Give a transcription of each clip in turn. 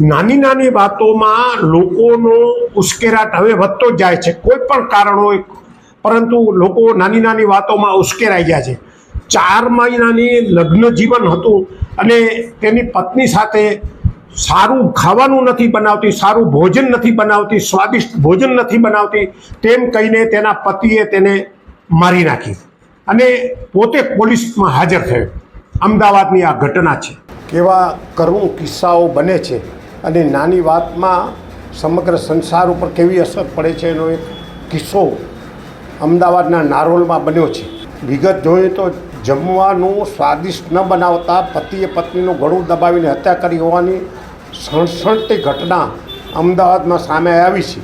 નાની નાની વાતોમાં લોકોનો ઉશ્કેરાટ હવે વધતો જ જાય છે. કોઈ પણ કારણ હોય, પરંતુ લોકો નાની નાની વાતોમાં ઉશ્કેરાઈ ગયા છે. ચાર મહિનાની લગ્ન જીવન હતું અને તેની પત્ની સાથે સારું ખાવાનું નથી બનાવતી, સારું ભોજન નથી બનાવતી, સ્વાદિષ્ટ ભોજન નથી બનાવતી, તેમ કહીને તેના પતિએ તેને મારી નાખી અને પોતે પોલીસમાં હાજર થયો. અમદાવાદની આ ઘટના છે. કેવા કરુણ કિસ્સાઓ બને છે. અને નાની વાતમાં સમગ્ર સંસાર ઉપર કેવી અસર પડે છે એનો એક કિસ્સો અમદાવાદના નારોલમાં બન્યો છે. વિગત જોઈએ તો જમવાનું સ્વાદિષ્ટ ન બનાવતા પતિએ પત્નીનું ગળું દબાવીને હત્યા કરી હોવાની સણસણતી ઘટના અમદાવાદમાં સામે આવી છે.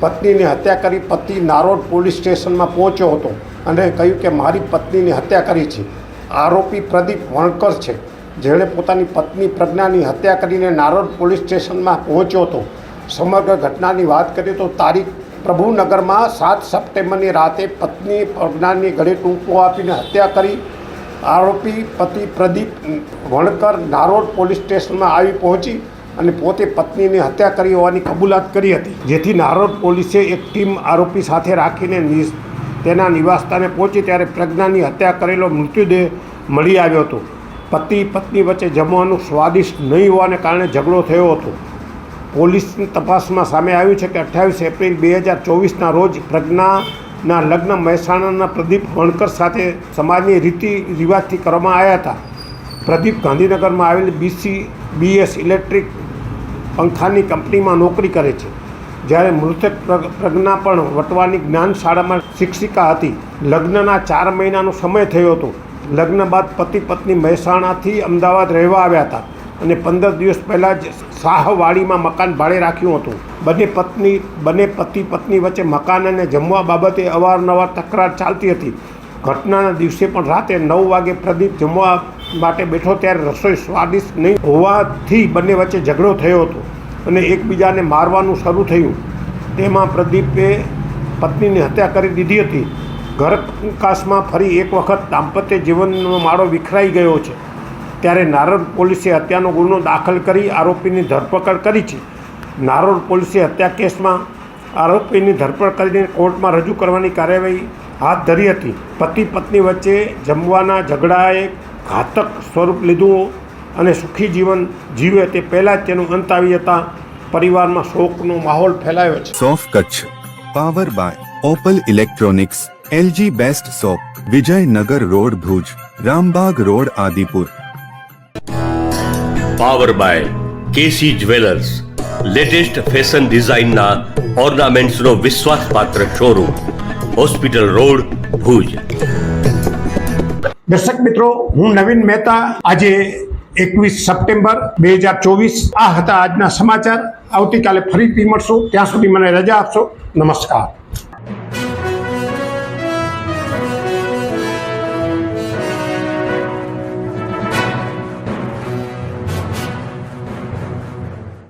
પત્નીની હત્યા કરી પતિ નારોડ પોલીસ સ્ટેશનમાં પહોંચ્યો હતો અને કહ્યું કે મારી પત્નીની હત્યા કરી છે. આરોપી પ્રદીપ વણકર છે. જેણે પોતાની પત્ની પ્રજ્ઞાની હત્યા કરીને નારોડ પોલીસ સ્ટેશનમાં પહોંચ્યો હતો. સમગ્ર ઘટનાની વાત કરીએ તો તારીખ પ્રભુનગરમાં સાત સપ્ટેમ્બરની રાતે પત્ની પ્રજ્ઞાની ગળે ટૂંકો આપીને હત્યા કરી. આરોપી પતિ પ્રદીપ વણકર નારોડ પોલીસ સ્ટેશનમાં આવી પહોંચી અને પોતે પત્નીની હત્યા કરી હોવાની કબૂલાત કરી હતી. જેથી નારોડ પોલીસે એક ટીમ આરોપી સાથે રાખીને તેના નિવાસસ્થાને પહોંચી ત્યારે પ્રજ્ઞાની હત્યા કરેલો મૃત્યુદેહ મળી આવ્યો હતો. પતિ પત્ની વચ્ચે જમવાનું સ્વાદિષ્ટ નહીં હોવાને કારણે ઝઘડો થયો હતો. પોલીસની તપાસમાં સામે આવ્યું છે કે અઠ્ઠાવીસ એપ્રિલ બે હજાર ચોવીસના રોજ પ્રજ્ઞાના લગ્ન મહેસાણાના પ્રદીપ વણકર સાથે સમાજની રીતિ રિવાજથી કરવામાં આવ્યા હતા. પ્રદીપ ગાંધીનગરમાં આવેલી બીસી બીએસ ઇલેક્ટ્રિક પંખાની કંપનીમાં નોકરી કરે છે. જ્યારે મૃતક પ્રજ્ઞા પણ વટવાની જ્ઞાન શાળામાં શિક્ષિકા હતી. લગ્નના ચાર મહિનાનો સમય થયો હતો. લગ્ન બાદ પતિ પત્ની મહેસાણાથી અમદાવાદ રહેવા આવ્યા હતા અને પંદર દિવસ પહેલાં જ શાહવાડીમાં મકાન ભાડે રાખ્યું હતું. બંને પત્ની, બંને પતિ પત્ની વચ્ચે મકાન અને જમવા બાબતે અવારનવાર તકરાર ચાલતી હતી. ઘટનાના દિવસે પણ રાતે નવ વાગે પ્રદીપ જમવા માટે બેઠો ત્યારે રસોઈ સ્વાદિષ્ટ નહીં હોવાથી બંને વચ્ચે ઝઘડો થયો હતો અને એકબીજાને મારવાનું શરૂ થયું. તેમાં પ્રદીપે પત્નીની હત્યા કરી દીધી હતી. ઘર કાશમાં ફરી એક વખત દાંપત્ય જીવનનો માળો વિખરાઈ ગયો છે. ત્યારે નારોડ પોલીસે હત્યાનો ગુનો દાખલ કરી આરોપીની ધરપકડ કરી છે. નારોડ પોલીસે હત્યા કેસમાં આરોપીની ધરપકડ કરીને કોર્ટમાં રજૂ કરવાની કાર્યવાહી હાથ ધરી હતી. પતિ પત્ની વચ્ચે જમવાના ઝઘડાએ ઘાતક સ્વરૂપ લીધું અને સુખી જીવન જીવે તે પહેલાં જ તેનું અંત આવી હતા પરિવારમાં શોકનો માહોલ ફેલાયો છે. સોફ Kutch, power by Opal electronics LG best shop Vijaynagar road Bhuj Rambag road Adipur power by KC jewellers latest fashion ડિઝાઇનના ઓર્નામેન્ટ્સનો વિશ્વાસપાત્ર શોરૂમ હોસ્પિટલ રોડ ભુજ દર્શક મિત્રો હું નવીન મહેતા. આજે એકવીસ સપ્ટેમ્બર બે હજાર ચોવીસ. આ હતા આજના સમાચાર. આવતીકાલે ફરીથી મળશું. ત્યાં સુધી મને રજા આપશો. નમસ્કાર.